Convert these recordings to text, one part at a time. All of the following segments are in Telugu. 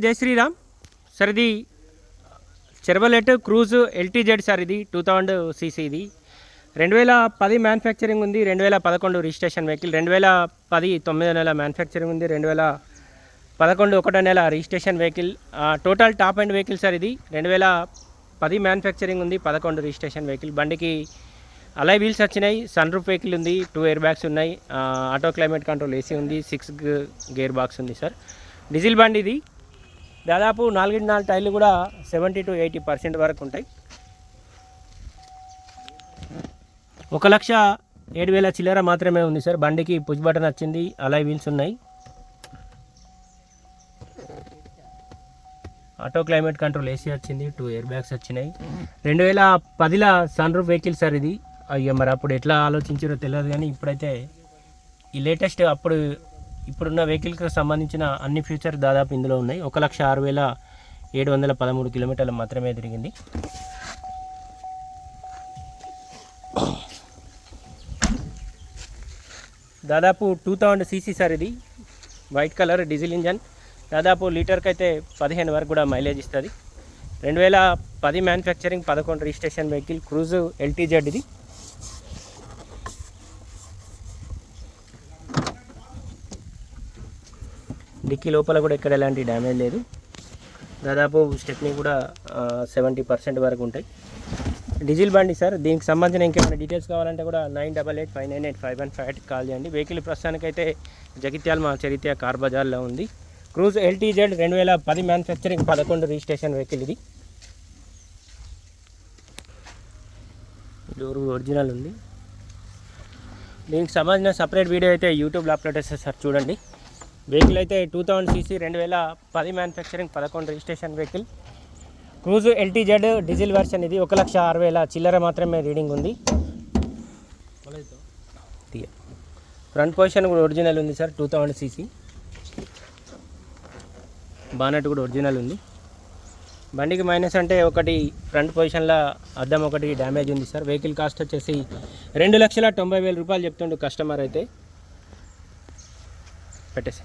జై శ్రీరామ్. సార్ ఇది చెర్వలెట్ క్రూజ్ ఎల్టీజెడ్ సార్ ఇది టూ థౌజండ్ సీసీ ఇది. రెండు వేల పది మ్యానుఫ్యాక్చరింగ్ ఉంది రెండు వేల పదకొండు రిజిస్ట్రేషన్ వెహికల్ రెండు వేల పది తొమ్మిదో నెల మ్యానుఫ్యాక్చరింగ్ ఉంది రెండు వేల పదకొండు ఒకటో నెల registration vehicle total top end vehicle sir ఇది రెండు వేల పది మ్యానుఫ్యాక్చరింగ్ ఉంది పదకొండు రిజిస్ట్రేషన్ వెహికల్ బండికి అలై వీల్స్ వచ్చినాయి సన్ రూఫ్ వెహికల్ ఉంది టూ ఎయిర్ బ్యాగ్స్ ఉన్నాయి ఆటో క్లైమేట్ కంట్రోల్ ఏసీ ఉంది సిక్స్ గేర్ బాక్స్ ఉంది సార్. డీజిల్ బండి ఇది దాదాపు నాలుగింటి నాలుగు టైర్లు కూడా సెవెంటీ టు ఎయిటీ పర్సెంట్ వరకు ఉంటాయి. ఒక లక్ష ఏడు వేల చిల్లర మాత్రమే ఉంది సార్. బండికి పుష్ బటన్ వచ్చింది అలాయ్ వీల్స్ ఉన్నాయి. ఆటో క్లైమేట్ కంట్రోల్ ఏసీ వచ్చింది టూ ఎయిర్ బ్యాగ్స్ వచ్చినాయి. రెండు వేల పదిల సన్ రూఫ్ వెహికల్ సార్ ఇది. అయ్యో మరి అప్పుడు ఎట్లా ఆలోచించారో తెలియదు కానీ ఇప్పుడైతే ఈ లేటెస్ట్ అప్పుడు ఇప్పుడున్న వెహికల్కి సంబంధించిన అన్ని ఫ్యూచర్ దాదాపు ఇందులో ఉన్నాయి. ఒక లక్ష ఆరు వేల ఏడు వందల పదమూడు కిలోమీటర్లు మాత్రమే తిరిగింది. దాదాపు టూ థౌజండ్ సీసీ సార్ ఇది. White colour diesel engine. దాదాపు లీటర్కి అయితే పదిహేను వరకు కూడా మైలేజ్ ఇస్తుంది. రెండు వేల పది మ్యానుఫ్యాక్చరింగ్ పదకొండు రిజిస్ట్రేషన్ వెహికల్ క్రూజ్ ఎల్టీజెడ్ ఇది. డిక్కీ లోపల కూడా ఎక్కడ ఎలాంటి డ్యామేజ్ లేదు. దాదాపు స్టెప్నీ కూడా సెవెంటీ పర్సెంట్ వరకు ఉంటాయి. డీజిల్ బండి సార్ దీనికి సంబంధించిన ఇంకేమైనా డీటెయిల్స్ కావాలంటే కూడా nine double eight five nine eight five one five eight call చేయండి. వెహికల్ ప్రస్తుతానికైతే జగిత్యాల మా చరిత్ర కార్ బజార్లో ఉంది. క్రూజ్ ఎల్టీజెడ్ రెండు వేల పది మ్యానుఫ్యాక్చరింగ్ పదకొండు రిజిస్ట్రేషన్ వెహికల్ ఇది. డోర్ ఒరిజినల్ ఉంది. దీనికి సంబంధించిన సపరేట్ వీడియో అయితే యూట్యూబ్లో అప్లోడ్ చేస్తారు సార్ చూడండి. వెహికల్ అయితే టూ థౌజండ్ సీసీ రెండు వేల పది మ్యానుఫ్యాక్చరింగ్ పదకొండు registration vehicle Cruze LTZ diesel version ఇది. ఒక లక్ష ఆరు వేల చిల్లర మాత్రమే రీడింగ్ ఉంది. ఫ్రంట్ పొజిషన్ కూడా ఒరిజినల్ ఉంది sir two thousand CC. Bonnet కూడా ఒరిజినల్ ఉంది. బండికి మైనస్ అంటే ఒకటి ఫ్రంట్ పొజిషన్లో అద్దం ఒకటి డ్యామేజ్ ఉంది సార్. వెహికల్ కాస్ట్ వచ్చేసి రెండు లక్షల తొంభై వేల రూపాయలు చెప్తుండు కస్టమర్ అయితే. పెట్టేసి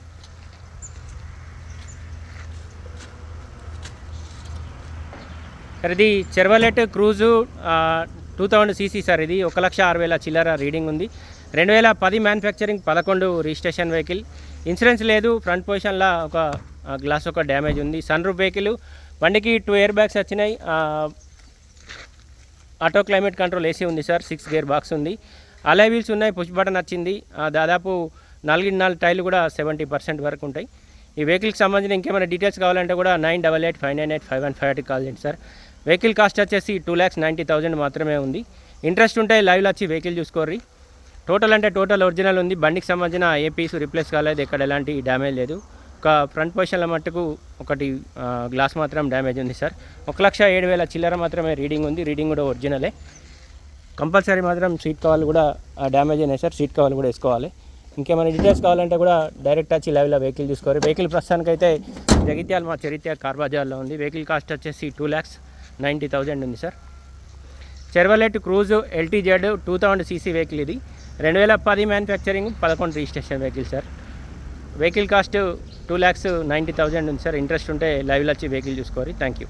సార్ ఇది Chevrolet Cruze two thousand CC sir. ఇది ఒక లక్ష ఆరు వేల చిల్లర రీడింగ్ ఉంది. రెండు వేల పది మ్యానుఫ్యాక్చరింగ్ పదకొండు రిజిస్ట్రేషన్ వెహికల్ ఇన్సూరెన్స్ లేదు ఫ్రంట్ పొజిషన్లో ఒక గ్లాస్ ఒక డ్యామేజ్ ఉంది. సన్ రూఫ్ వెహికల్ బండికి టూ ఇయర్ బ్యాగ్స్ వచ్చినాయి. ఆటో క్లైమేట్ కంట్రోల్ ఏసీ ఉంది సార్ సిక్స్ గేర్ బాక్స్ ఉంది. అలై వీల్స్ ఉన్నాయి పుష్ బటన్ వచ్చింది. దాదాపు నాలుగు నాలుగు టైర్లు కూడా సెవెంటీ పర్సెంట్ వరకు ఉంటాయి. ఈ వెహికల్కి సంబంధించిన ఇంకేమైనా డీటెయిల్స్ కావాలంటే కూడా nine double eight five nine eight five one five eight call చేయండి సార్. వెహికల్ కాస్ట్ వచ్చేసి టూ ల్యాక్స్ నైంటీ థౌజండ్ మాత్రమే ఉంది. ఇంట్రెస్ట్ ఉంటే లైవ్లో వచ్చి వెహికల్ చూసుకోర్రి. టోటల్ అంటే టోటల్ ఒరిజినల్ ఉంది. బండికి సంబంధించిన ఏ పీస్ రిప్లేస్ కాలేదు. ఎక్కడ ఎలాంటి డ్యామేజ్ లేదు. ఒక ఫ్రంట్ పొజిషన్లో మట్టుకు ఒకటి గ్లాస్ మాత్రం డ్యామేజ్ ఉంది సార్. ఒక లక్ష ఏడు వేల చిల్లర మాత్రమే రీడింగ్ ఉంది. రీడింగ్ కూడా ఒరిజినలే. కంపల్సరీ మాత్రం సీట్ కవర్లు కూడా డ్యామేజ్ అయినాయి సార్ సీట్ కవర్లు కూడా వేసుకోవాలి. ఇంకేమైనా డీటెయిల్స్ కావాలంటే కూడా డైరెక్ట్ వచ్చి లైవ్లో వెహికల్ చూసుకోవాలి వెహికల్ ప్రస్తుతానికి అయితే జగిత్యాల మా చరిత్ర కార్బజార్లో ఉంది. వెహికల్ కాస్ట్ వచ్చేసి టూ ల్యాక్స్ నైంటీ థౌజండ్ ఉంది sir. Chevrolet Cruze LTZ two thousand CC vehicle ఇది. రెండు వేల పది మ్యానుఫ్యాక్చరింగ్ పదకొండు registration vehicle sir. Vehicle cost two lakhs ninety thousand ఉంది సార్. ఇంట్రెస్ట్ ఉంటే లైవ్లో వచ్చి వెహికల్ చూసుకోవాలి. Thank you.